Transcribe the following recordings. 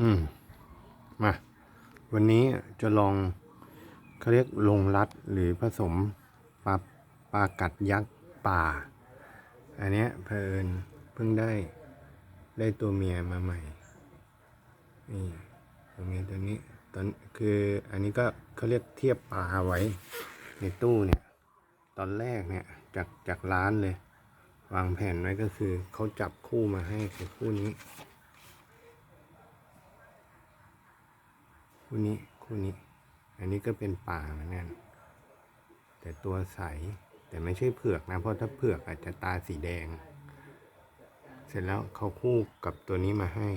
อืม มา วันนี้จะลองเขาเรียกลงรัดหรือผสมปลาปลากัดยักษ์ป่า อันเนี้ยเพลินเพิ่งได้ได้ตัวเมียมาใหม่ นี่ตัวเมียตัวนี้ตอนคืออันนี้ก็เขาเรียกเทียบปลาไว้ในตู้เนี่ย ตอนแรกเนี่ยจากจากร้านเลย วางแผนไว้ก็คือเขาจับคู่มาให้คือคู่นี้ คู่นี้คู่นี้ อันนี้ก็เป็นป่าเหมือนกันแต่ตัวใสแต่ไม่ใช่เผือกนะ เพราะถ้าเผือกอาจจะตาสีแดง เสร็จแล้วเขาคู่กับตัวนี้มาให้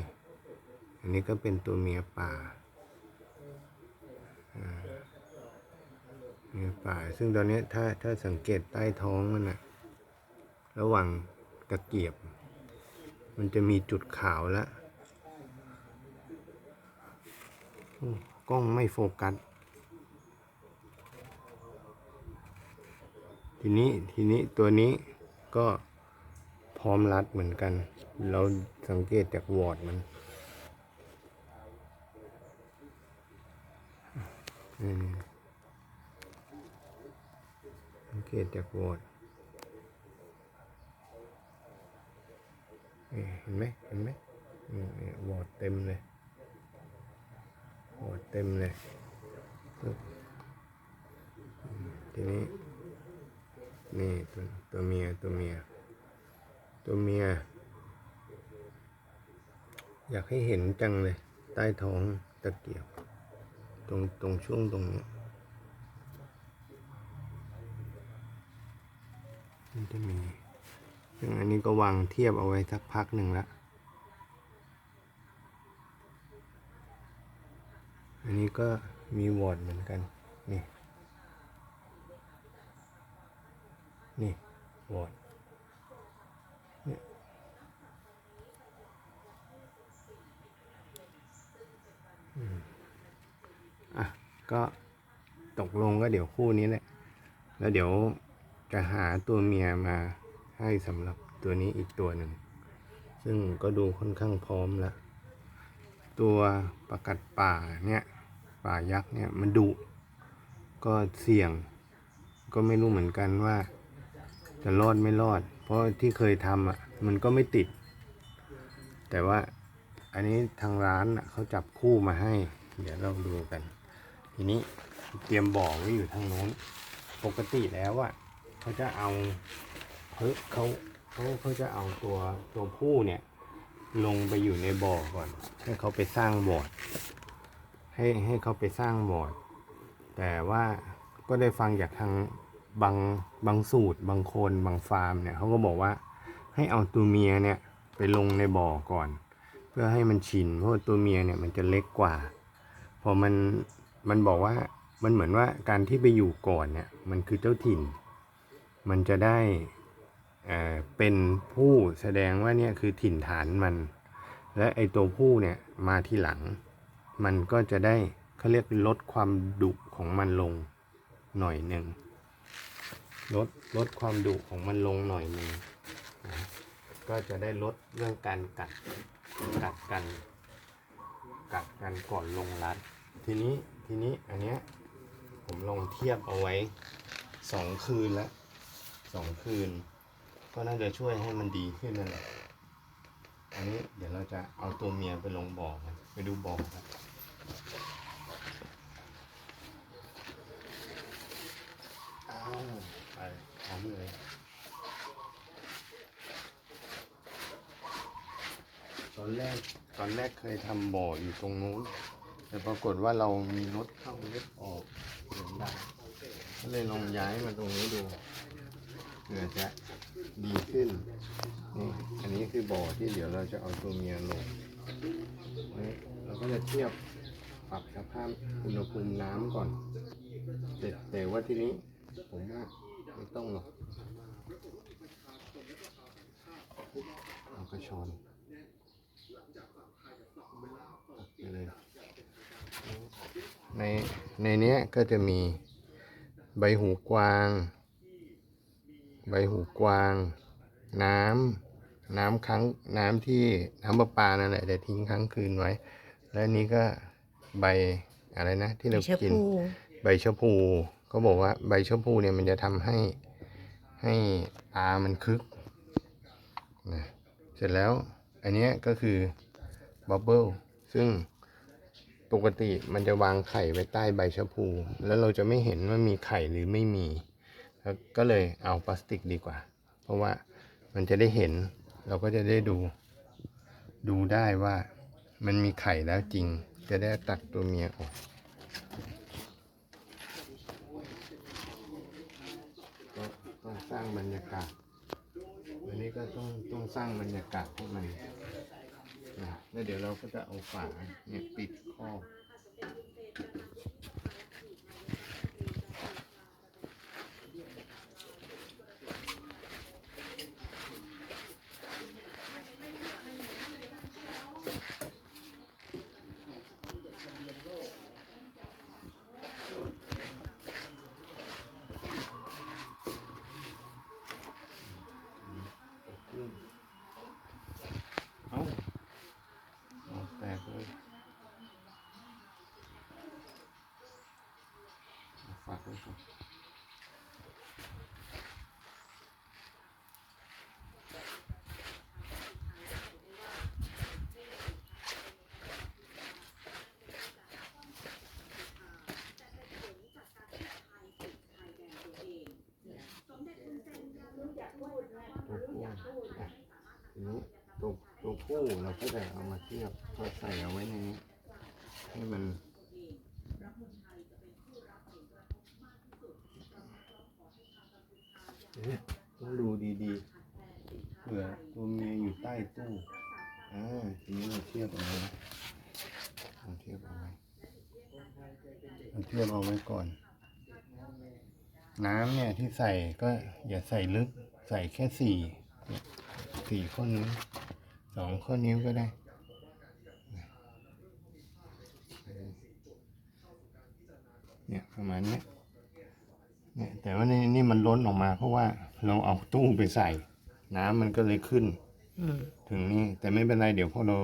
อันนี้ก็เป็นตัวเมียป่าเมียป่า ซึ่งตอนนี้ถ้าถ้าสังเกตใต้ท้องมันนะระหว่างตะเกียบ มันจะมีจุดขาวแล้ว โอ้ กล้องไม่โฟกัส ทีนี้ทีนี้ตัวนี้ก็พร้อมรัดเหมือนกัน เราสังเกตจากวอร์ดมันสังเกตจากวอร์ดเห็นไหมเห็นไหมวอร์ดเต็มเลย เต็มเลยทีนี้นี่ตัวตัวเมียตัวเมีย ตัวเมีย อยากให้เห็นจังเลย ใต้ท้องตะเกียบ ตรงตรงช่วงตรงนี้มันจะมีซึ่งอันนี้ก็วางเทียบเอาไว้สักพักหนึ่งละ อันนี้ก็มีวอร์ดเหมือนกัน นี่ นี่วอร์ดเนี่ยอะ ก็ตกลงก็เดี๋ยวคู่นี้แหละ แล้วเดี๋ยวจะหาตัวเมียมาให้สำหรับตัวนี้อีกตัวหนึ่ง ซึ่งก็ดูค่อนข้างพร้อมแล้ว ตัวประกัดป่าเนี่ย ป่ายักษ์เนี่ยมันดุก็เสี่ยง ก็ไม่รู้เหมือนกันว่า จะรอดไม่รอด เพราะที่เคยทำอะมันก็ไม่ติด แต่ว่าอันนี้ทางร้านอะเขาจับคู่มาให้ เดี๋ยวเราดูกัน ทีนี้เตรียมบ่อไว้อยู่ทางโน้น ปกติแล้วอะเขาจะเอาเฮ้เขาเขาเขาจะเอาตัวตัวผู้เนี่ย ลงไปอยู่ในบ่อก่อน ให้เขาไปสร้างบ่อ ให้ให้เขาไปสร้างบอร์ดแต่ว่าก็ได้ฟังจากทางบางบางสูตร บางคนบางฟาร์มเนี่ยเขาก็บอกว่าให้เอาตัวเมียเนี่ยไปลงในบ่อก่อน เพื่อให้มันชินเพราะตัวเมียเนี่ยมันจะเล็กกว่า พอมันมันบอกว่ามันเหมือนว่าการที่ไปอยู่ก่อนเนี่ยมันคือเจ้าถิ่น มันจะได้เอ่อเป็นผู้แสดงว่าเนี่ยคือถิ่นฐานมัน และไอตัวผู้เนี่ยมาทีหลัง มันก็จะได้เขาเรียกลดความดุของมันลงหน่อยหนึ่งลดลดความดุของมันลงหน่อยหนึ่งนะก็จะได้ลดเรื่องการกัดกัดกันกัดกันก่อนลงรัด ทีนี้ทีนี้อันเนี้ยผมลองเทียบเอาไว้สองคืนล้วสองคืน ก็น่าจะช่วยให้มันดีขึ้นนั่นแหละอันนี้เดี๋ยวเราจะเอาตัวเมียไปลงบ่อกันไปดูบ่อครับอ้าวไปพร้อ มเลยตอนแรกตอนแรกเคยทำบ่ออยู่ตรงนู้น แต่ปรากฏว่าเรามีรถเข้ารถออกเสียงดังก็เลยลองย้ายมาตรงนี้ดูเผื่อจะดีขึ้นนี่อันนี้คือบ่อที่เดี๋ยวเราจะเอาตัวเมียลงเราก็จะเทียบปรับสภาพอุณหภูมิน้ำก่อนแต่แต่ว่าทีนี้ผมว่าไม่ต้องหรอก เอากระชอนไปเลยในในเนี้ยก็จะมีใบหูกวาง ใบหูกวาง น้ำน้ำค้างน้ำที่น้ำประปานั่นแหละแต่ทิ้งค้างคืนไว้ และอันนี้ก็ใบอะไรนะ ที่เราเชื้อกินผูใบชะพูก็บอกว่าใบชะพูเนี่ยมันจะทำให้ให้ตามันคึก นะเสร็จแล้วอันนี้ก็คือบับเบิลซึ่งปกติมันจะวางไข่ไว้ใต้ใบชะพู แล้วเราจะไม่เห็นว่ามีไข่หรือไม่มีแล้วก็เลยเอาพลาสติกดีกว่า เพราะว่ามันจะได้เห็นเราก็จะได้ดู ดูได้ว่ามันมีไข่แล้วจริง จะได้ตักตัวเมียออกต้องสร้างบรรยากาศ วันนี้ก็ต้องต้องสร้างบรรยากาศให้มันนะแล้วเดี๋ยวเราก็จะเอาฝาเนี่ยปิดครอบขึ้นเอาเอาแตกเลยเอาฝากไว้ก่อน ตัวผู้อะทีนี้ตัวตัวผู้เราก็จะเอามาเทียบก็ใส่เอาไว้ในนี้ให้มัน เอ๊ะ ต้องดูดีๆเผื่อตัวเมียอยู่ใต้ตู้อ่าทีนี้เราเทียบเอาไว้เราเทียบเอาไว้เราเทียบเอาไว้ก่อน น้ำเนี่ยที่ใส่ก็อย่าใส่ลึกใส่แค่สี่สี่ข้อนิ้วสองข้อนิ้วก็ได้เนี่ยประมาณนี้ เนี่ยแต่ว่านี่นี่มันล้นออกมา เพราะว่าเราเอาตู้ไปใส่ น้ำมันก็เลยขึ้นอืมถึงนี่แต่ไม่เป็นไรเดี๋ยวพอเรา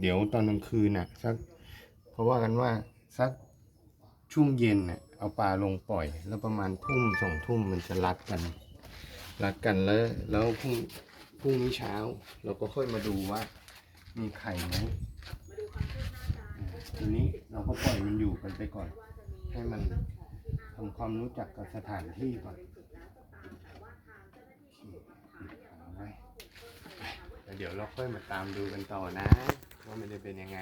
เดี๋ยวตอนกลางคืนน่ะสักเพราะว่ากันว่าสักช่วงเย็นน่ะเอาปลาลงปล่อย แล้วประมาณทุ่มสองทุ่มมันจะรัดกัน รัดกันแล้ว แล้วพรุ่งพรุ่งนี้เช้า เราก็ค่อยมาดูว่า มีไข่ไหมอ่าทีนี้เราก็ปล่อยมันอยู่กันไปก่อน ให้มัน ทำความรู้จักกับสถานที่ก่อนเอาไว้แล้วเดี๋ยวเราค่อยมาตามดูกันต่อนะ ว่ามันจะเป็นยังไง